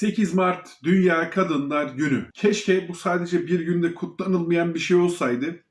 8 Mart Dünya Kadınlar Günü. Keşke bu sadece bir günde kutlanılmayan bir şey olsaydı.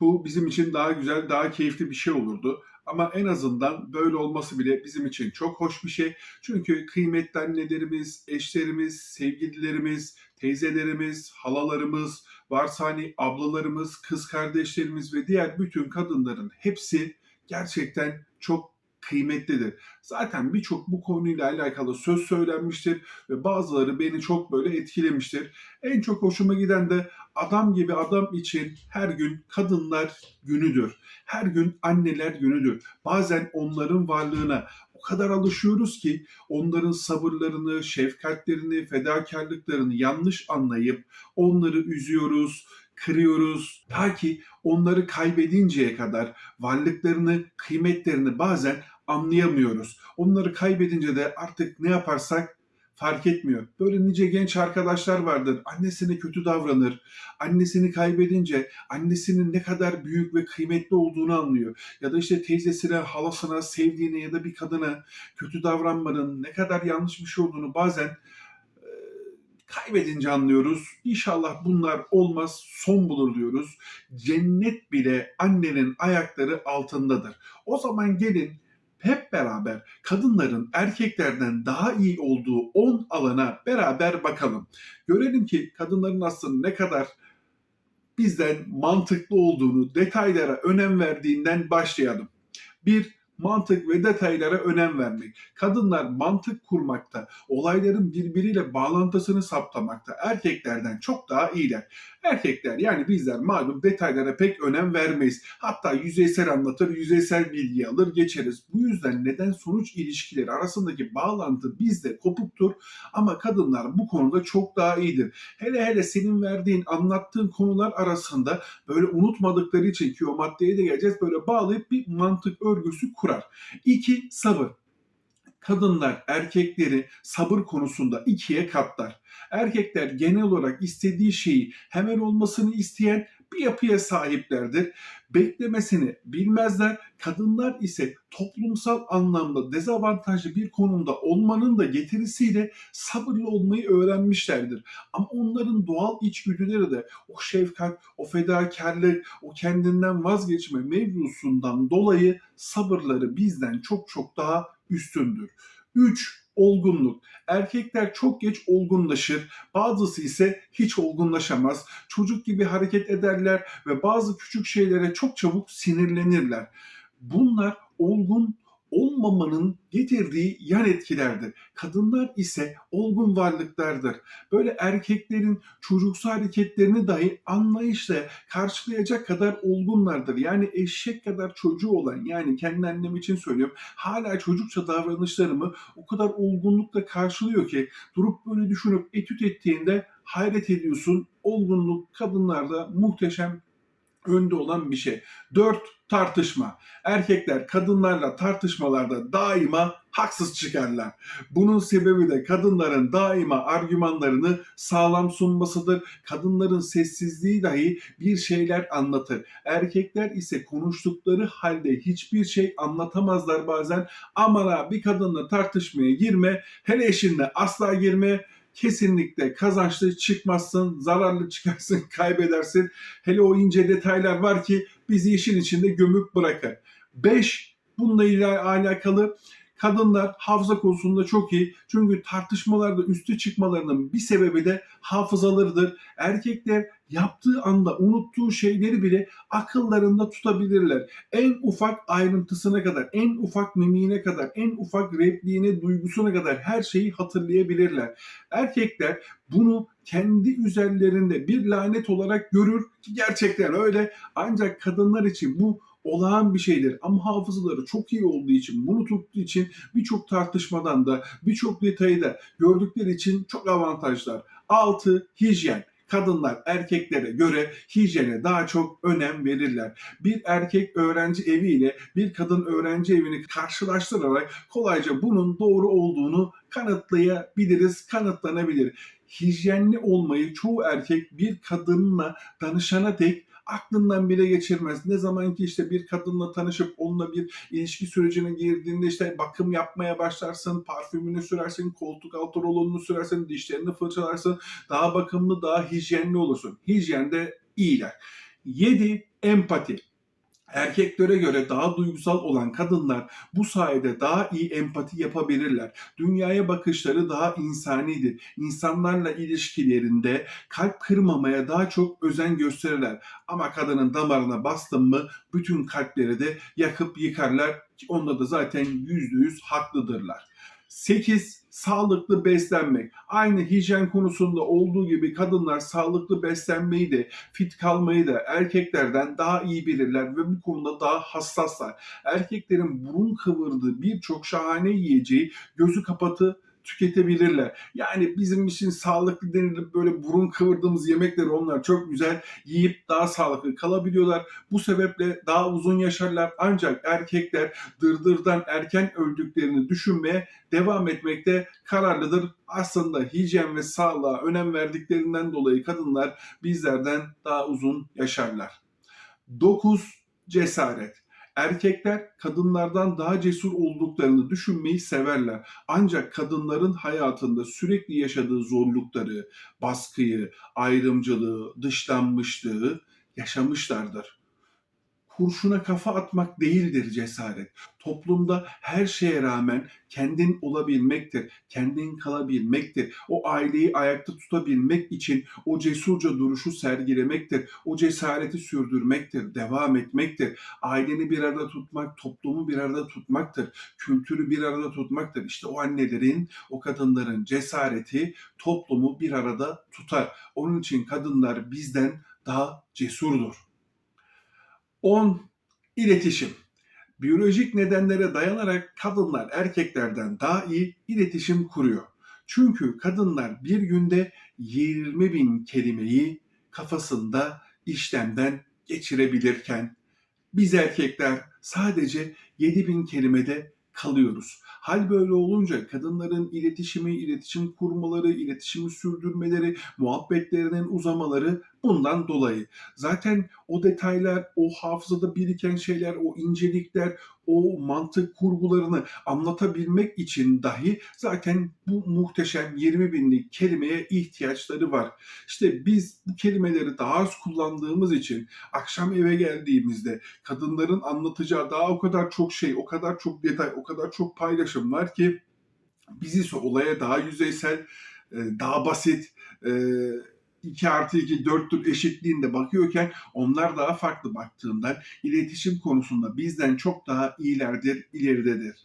Bu bizim için daha güzel, daha keyifli bir şey olurdu. Ama en azından böyle olması bile bizim için çok hoş bir şey. Çünkü kıymetli annelerimiz, eşlerimiz, sevgililerimiz, teyzelerimiz, halalarımız, varsa hani ablalarımız, kız kardeşlerimiz ve diğer bütün kadınların hepsi gerçekten çok kıymetlidir. Zaten birçok bu konuyla alakalı söz söylenmiştir ve bazıları beni çok böyle etkilemiştir. En çok hoşuma giden de adam gibi adam için her gün kadınlar günüdür. Her gün anneler günüdür. Bazen onların varlığına o kadar alışıyoruz ki onların sabırlarını, şefkatlerini, fedakarlıklarını yanlış anlayıp onları üzüyoruz, kırıyoruz. Ta ki onları kaybedinceye kadar varlıklarını, kıymetlerini bazen anlayamıyoruz. Onları kaybedince de artık ne yaparsak fark etmiyor. Böyle nice genç arkadaşlar vardır. Annesine kötü davranır. Annesini kaybedince annesinin ne kadar büyük ve kıymetli olduğunu anlıyor. Ya da işte teyzesine, halasına, sevdiğine ya da bir kadına kötü davranmanın ne kadar yanlış bir şey olduğunu bazen e, kaybedince anlıyoruz. İnşallah bunlar olmaz, son bulur diyoruz. Cennet bile annenin ayakları altındadır. O zaman gelin hep beraber kadınların erkeklerden daha iyi olduğu 10 alana beraber bakalım. Görelim ki kadınların aslında ne kadar bizden mantıklı olduğunu, detaylara önem verdiğinden başlayalım. Bir, mantık ve detaylara önem vermek. Kadınlar mantık kurmakta, olayların birbiriyle bağlantısını saptamakta erkeklerden çok daha iyiler. Erkekler yani bizler malum detaylara pek önem vermeyiz. Hatta yüzeysel anlatır, yüzeysel bilgi alır geçeriz. Bu yüzden neden sonuç ilişkileri arasındaki bağlantı bizde kopuktur ama kadınlar bu konuda çok daha iyidir. Hele hele senin verdiğin, anlattığın konular arasında böyle unutmadıkları için ki o maddeye de geleceğiz böyle bağlayıp bir mantık örgüsü kurar. İki, sabır kadınlar erkekleri sabır konusunda ikiye katlar. Erkekler genel olarak istediği şeyi hemen olmasını isteyen bir yapıya sahiplerdir. Beklemesini bilmezler. Kadınlar ise toplumsal anlamda dezavantajlı bir konumda olmanın da getirisiyle sabırlı olmayı öğrenmişlerdir. Ama onların doğal içgüdüleri de o şefkat, o fedakarlık, o kendinden vazgeçme mevzusundan dolayı sabırları bizden çok çok daha üstündür. 3 olgunluk. Erkekler çok geç olgunlaşır, bazısı ise hiç olgunlaşamaz. Çocuk gibi hareket ederler ve bazı küçük şeylere çok çabuk sinirlenirler. Bunlar olgun olmamanın getirdiği yan etkilerdir. Kadınlar ise olgun varlıklardır. Böyle erkeklerin çocuksu hareketlerini dahi anlayışla karşılayacak kadar olgunlardır. Yani eşek kadar çocuğu olan yani kendi annem için söylüyorum hala çocukça davranışlarımı o kadar olgunlukla karşılıyor ki durup böyle düşünüp etüt ettiğinde hayret ediyorsun. Olgunluk kadınlarda muhteşem önde olan bir şey. Dört, tartışma. Erkekler kadınlarla tartışmalarda daima haksız çıkarlar. Bunun sebebi de kadınların daima argümanlarını sağlam sunmasıdır. Kadınların sessizliği dahi bir şeyler anlatır. Erkekler ise konuştukları halde hiçbir şey anlatamazlar bazen. Aman ha bir kadınla tartışmaya girme, hele eşinle asla girme kesinlikle kazançlı çıkmazsın, zararlı çıkarsın, kaybedersin. Hele o ince detaylar var ki bizi işin içinde gömüp bırakır. 5. Bununla alakalı kadınlar hafıza konusunda çok iyi. Çünkü tartışmalarda üstü çıkmalarının bir sebebi de hafızalarıdır. Erkekler yaptığı anda unuttuğu şeyleri bile akıllarında tutabilirler. En ufak ayrıntısına kadar, en ufak mimiğine kadar, en ufak repliğine, duygusuna kadar her şeyi hatırlayabilirler. Erkekler bunu kendi üzerlerinde bir lanet olarak görür ki gerçekten öyle. Ancak kadınlar için bu olağan bir şeydir. Ama hafızaları çok iyi olduğu için, bunu tuttuğu için birçok tartışmadan da, birçok detayı da gördükleri için çok avantajlar. 6. Hijyen kadınlar erkeklere göre hijyene daha çok önem verirler. Bir erkek öğrenci evi ile bir kadın öğrenci evini karşılaştırarak kolayca bunun doğru olduğunu kanıtlayabiliriz, kanıtlanabilir. Hijyenli olmayı çoğu erkek bir kadınla danışana dek aklından bile geçirmez. Ne zaman ki işte bir kadınla tanışıp onunla bir ilişki sürecine girdiğinde işte bakım yapmaya başlarsın, parfümünü sürersin, koltuk altı rolonunu sürersin, dişlerini fırçalarsın, daha bakımlı, daha hijyenli olursun. Hijyende iyiler. 7. Empati. Erkeklere göre daha duygusal olan kadınlar bu sayede daha iyi empati yapabilirler. Dünyaya bakışları daha insanidir. İnsanlarla ilişkilerinde kalp kırmamaya daha çok özen gösterirler. Ama kadının damarına bastın mı bütün kalpleri de yakıp yıkarlar. Onda da zaten %100 haklıdırlar. 8. Sağlıklı beslenmek. Aynı hijyen konusunda olduğu gibi kadınlar sağlıklı beslenmeyi de fit kalmayı da erkeklerden daha iyi bilirler ve bu konuda daha hassaslar. Erkeklerin burun kıvırdığı birçok şahane yiyeceği gözü kapatı tüketebilirler. Yani bizim için sağlıklı denilip böyle burun kıvırdığımız yemekleri onlar çok güzel yiyip daha sağlıklı kalabiliyorlar. Bu sebeple daha uzun yaşarlar ancak erkekler dırdırdan erken öldüklerini düşünmeye devam etmekte kararlıdır. Aslında hijyen ve sağlığa önem verdiklerinden dolayı kadınlar bizlerden daha uzun yaşarlar. 9. Cesaret. Erkekler kadınlardan daha cesur olduklarını düşünmeyi severler. Ancak kadınların hayatında sürekli yaşadığı zorlukları, baskıyı, ayrımcılığı, dışlanmışlığı yaşamışlardır. Kurşuna kafa atmak değildir cesaret. Toplumda her şeye rağmen kendin olabilmektir, kendin kalabilmektir. O aileyi ayakta tutabilmek için o cesurca duruşu sergilemektir, o cesareti sürdürmektir, devam etmektir. Aileni bir arada tutmak, toplumu bir arada tutmaktır, kültürü bir arada tutmaktır. İşte o annelerin, o kadınların cesareti toplumu bir arada tutar. Onun için kadınlar bizden daha cesurdur. 10. İletişim. Biyolojik nedenlere dayanarak kadınlar erkeklerden daha iyi iletişim kuruyor. Çünkü kadınlar bir günde 20 bin kelimeyi kafasında işlemden geçirebilirken biz erkekler sadece 7 bin kelimede kalıyoruz. Hal böyle olunca kadınların iletişimi, iletişim kurmaları, iletişimi sürdürmeleri, muhabbetlerinin uzamaları bundan dolayı. Zaten o detaylar, o hafızada biriken şeyler, o incelikler, o mantık kurgularını anlatabilmek için dahi zaten bu muhteşem 20 binlik kelimeye ihtiyaçları var. İşte biz bu kelimeleri daha az kullandığımız için akşam eve geldiğimizde kadınların anlatacağı daha o kadar çok şey, o kadar çok detay, o kadar çok paylaşım var ki biz ise olaya daha yüzeysel, e, daha basit, 2 artı 2 4'tür eşitliğinde bakıyorken onlar daha farklı baktığından iletişim konusunda bizden çok daha iyilerdir, ileridedir.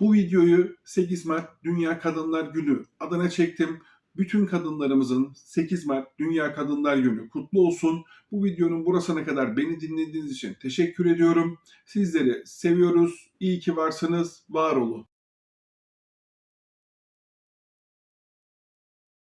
Bu videoyu 8 Mart Dünya Kadınlar Günü adına çektim. Bütün kadınlarımızın 8 Mart Dünya Kadınlar Günü kutlu olsun. Bu videonun burasına kadar beni dinlediğiniz için teşekkür ediyorum. Sizleri seviyoruz. İyi ki varsınız. Var olun.